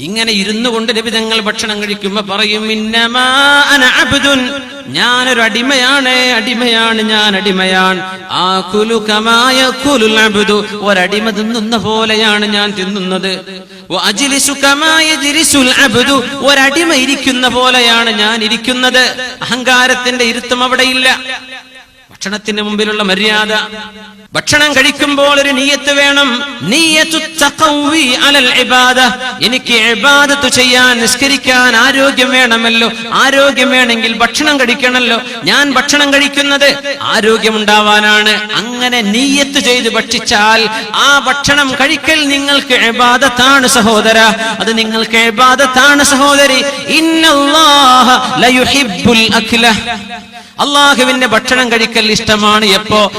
ഇങ്ങനെ ഇരുന്നു കൊണ്ട് ലഭിതങ്ങൾ ഭക്ഷണം കഴിക്കുമ്പോ പറയും. ഞാനൊരു അടിമയാണ് അടിമയാണ് ഞാൻ അടിമയാണ്. ആ കുലു കമായ കുലുൽ അബ്ദു. ഒരടിമ തിന്നുന്ന പോലെയാണ് ഞാൻ തിന്നുന്നത്. ഒരടിമ ഇരിക്കുന്ന പോലെയാണ് ഞാൻ ഇരിക്കുന്നത്. അഹങ്കാരത്തിന്റെ ഇരുത്തം അവിടെയില്ല. ഭക്ഷണത്തിന് മുമ്പിലുള്ള മര്യാദ. ഭക്ഷണം കഴിക്കുമ്പോൾ ഒരു നീയത്ത് വേണം. അലൽ എനിക്ക് ഇബാദത്ത് ചെയ്യാൻ നിസ്കരിക്കാൻ ആരോഗ്യം വേണമല്ലോ. ആരോഗ്യം വേണമെങ്കിൽ ഭക്ഷണം കഴിക്കണമല്ലോ ഞാൻ ഭക്ഷണം കഴിക്കുന്നത് ആരോഗ്യമുണ്ടാവാനാണ്. അങ്ങനെ നീയത്ത് ചെയ്ത് ഭക്ഷിച്ചാൽ ആ ഭക്ഷണം കഴിക്കൽ നിങ്ങൾക്ക് ഇബാദത്താണ് സഹോദര. അത് നിങ്ങൾക്ക് ഇബാദത്താണ് സഹോദരി. ഇന്നല്ലാഹ ലയുഹിബ്ബുൽ അഖ്ല. അള്ളാഹുവിന്റെ ഭക്ഷണം കഴിക്കൽ ഇഷ്ടമാണ്. എപ്പോ?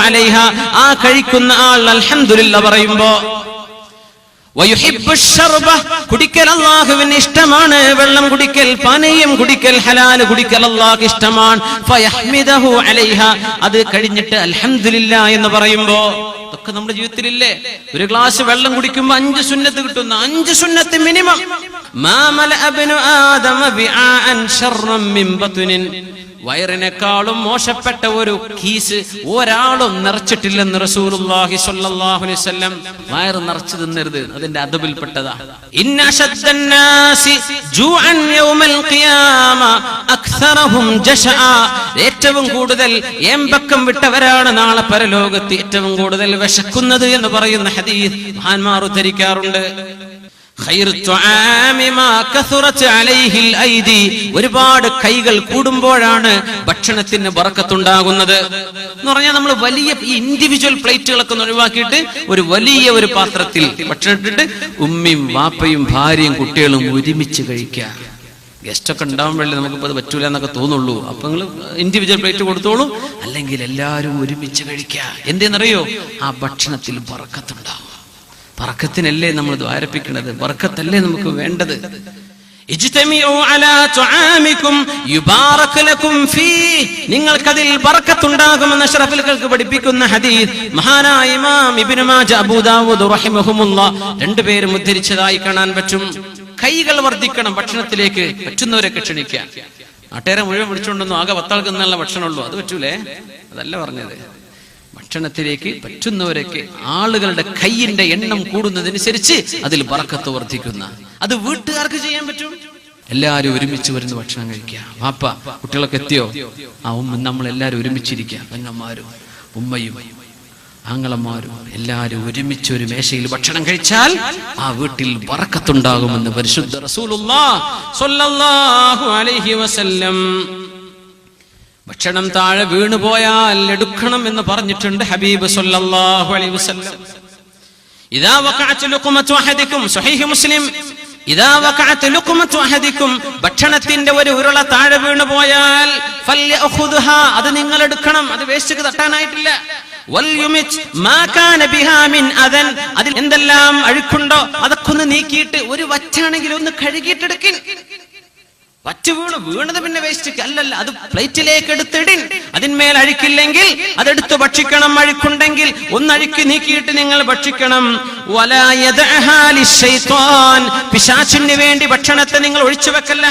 അലൈഹ. ആ കഴിക്കുന്ന ആൾ അൽഹന്ദില്ല പറയുമ്പോ കുടിക്കൽ അള്ളാഹുവിന് ഇഷ്ടമാണ്. വെള്ളം കുടിക്കൽ പനയും കുടിക്കൽ ഹലാൽ കുടിക്കൽ അള്ളാഹ് ഇഷ്ടമാണ്. അലൈഹ. അത് കഴിഞ്ഞിട്ട് അൽഹംദുലില്ല എന്ന് പറയുമ്പോ ഇതൊക്കെ നമ്മുടെ ജീവിതത്തിലില്ലേ? ഒരു ഗ്ലാസ് വെള്ളം കുടിക്കുമ്പോ അഞ്ച് സുന്നത്ത് കിട്ടുന്ന. അഞ്ച് സുന്നത്ത് മിനിമം. വയറിനേക്കാളും മോശപ്പെട്ട ഒരു കീസ് ഒരാളും നിറച്ചിട്ടില്ലെന്ന് റസൂലുള്ളാഹി സ്വല്ലല്ലാഹു അലൈഹി വസല്ലം. വയറ് നിറച്ചു തിന്നരുത് അതിന്റെ അദബിൽപ്പെട്ടതാ. ഏറ്റവും കൂടുതൽ ഏമ്പക്കം വിട്ടവരാണ് നാളെ പരലോകത്ത് ഏറ്റവും കൂടുതൽ വിശക്കുന്നത് എന്ന് പറയുന്ന ഹദീസ് മഹാന്മാർ ഉദ്ധരിക്കാറുണ്ട്. ഒരുപാട് കൈകൾ കൂടുമ്പോഴാണ് ഭക്ഷണത്തിന് വറക്കത്തുണ്ടാകുന്നത് എന്ന് പറഞ്ഞാൽ നമ്മൾ വലിയ ഈ ഇൻഡിവിജ്വൽ പ്ലേറ്റുകളൊക്കെ ഒഴിവാക്കിയിട്ട് ഒരു വലിയ ഒരു പാത്രത്തിൽ ഭക്ഷണം ഇട്ടിട്ട് ഉമ്മയും വാപ്പയും ഭാര്യയും കുട്ടികളും ഒരുമിച്ച് കഴിക്കുക. ഗസ്റ്റ് ഒക്കെ നമുക്ക് നമുക്കിപ്പോൾ അത് പറ്റൂല എന്നൊക്കെ തോന്നുള്ളൂ. അപ്പൊ നിങ്ങൾ ഇൻഡിവിജ്വൽ പ്ലേറ്റ് കൊടുത്തോളൂ. അല്ലെങ്കിൽ എല്ലാവരും ഒരുമിച്ച് കഴിക്കുക. എന്തെന്നറിയോ? ആ ഭക്ഷണത്തിൽ ബറക്കത്തുണ്ടാവും. പറക്കത്തിനല്ലേ നമ്മൾ ദ്വാരപ്പിക്കുന്നത് ബർക്കത്തല്ലേ നമുക്ക് വേണ്ടത്? നിങ്ങൾക്കതിൽ ബർക്കത്തുണ്ടാകുമെന്ന് അഷ്റഫുകൾക്ക് പഠിപ്പിക്കുന്ന ഹദീസ് മഹാനായ ഇമാം ഇബ്നു മാജ അബൂദാവൂദ് റഹിമഹുമുല്ലാ. രണ്ടുപേരും ഉദ്ധരിച്ചതായി കാണാൻ പറ്റും. കൈകൾ വർദ്ധിക്കണം ഭക്ഷണത്തിലേക്ക് പറ്റുന്നവരൊക്കെ ക്ഷണിക്കുക നാട്ടുകാരെ മുഴുവൻ വിളിച്ചുകൊണ്ടൊന്നും ആകെ പത്താൾക്ക് നല്ല ഭക്ഷണമുള്ളൂ. അത് പറ്റൂലേ? അതല്ല പറഞ്ഞത്. ഭക്ഷണത്തിലേക്ക് പറ്റുന്നവരൊക്കെ ആളുകളുടെ കയ്യിന്റെ എണ്ണം കൂടുന്നതനുസരിച്ച് അതിൽ പറക്കത്ത് വർദ്ധിക്കുന്ന. അത് വീട്ടുകാർക്ക് ചെയ്യാൻ പറ്റും. എല്ലാരും ഒരുമിച്ച് വരുന്ന ഭക്ഷണം കഴിക്കുക. വാപ്പ കുട്ടികളൊക്കെ എത്തിയോ? ആ ഉമ്മ നമ്മൾ എല്ലാവരും ഒരുമിച്ചിരിക്കുക. പെങ്ങന്മാരും ഉമ്മയും ആങ്ങളന്മാരും എല്ലാവരും ഒരുമിച്ച് ഒരു മേശയിൽ ഭക്ഷണം കഴിച്ചാൽ ആ വീട്ടിൽ വറക്കത്തുണ്ടാകുമെന്ന് പരിശുദ്ധ വസല്ലം ഭക്ഷണം താഴെ വീണുപോയാൽ എടുക്കണം എന്ന് പറഞ്ഞിട്ടുണ്ട് ഹബീബ് സല്ലല്ലാഹു അലൈഹി വസല്ലം. ഇദാ വഖഅത് മുസ്ലിം. ഇദാ വഖഅത് ഭക്ഷണത്തിന്റെ ഒരു ഉരുള താഴെ വീണുപോയാൽ ഫല്യഖുദ്ഹാ അത് നിങ്ങൾ എടുക്കണം അത് വേസ്റ്റ് തട്ടാനായിട്ടില്ല. അതിൽ എന്തെല്ലാം അഴുക്കുണ്ടോ അതൊക്കെ ഒന്ന് നീക്കിയിട്ട് ഒരു വച്ചാണെങ്കിൽ ഒന്ന് കഴുകിയിട്ടെടുക്കിൻ. പറ്റു വീണു വീണത് പിന്നെ വേസ്റ്റ് അല്ലല്ല അത് പ്ലേറ്റിലേക്ക് എടുത്തിടിൻ. അതിന്മേൽ അഴുക്കില്ലെങ്കിൽ അതെടുത്ത് ഭക്ഷിക്കണം അഴുക്കുണ്ടെങ്കിൽ ഒന്ന് അഴുക്കി നീക്കിയിട്ട് നിങ്ങൾ ഭക്ഷിക്കണം. പിശാചിന് വേണ്ടി ഭക്ഷണത്തെ നിങ്ങൾ ഒഴിച്ചു വെക്കല്ല.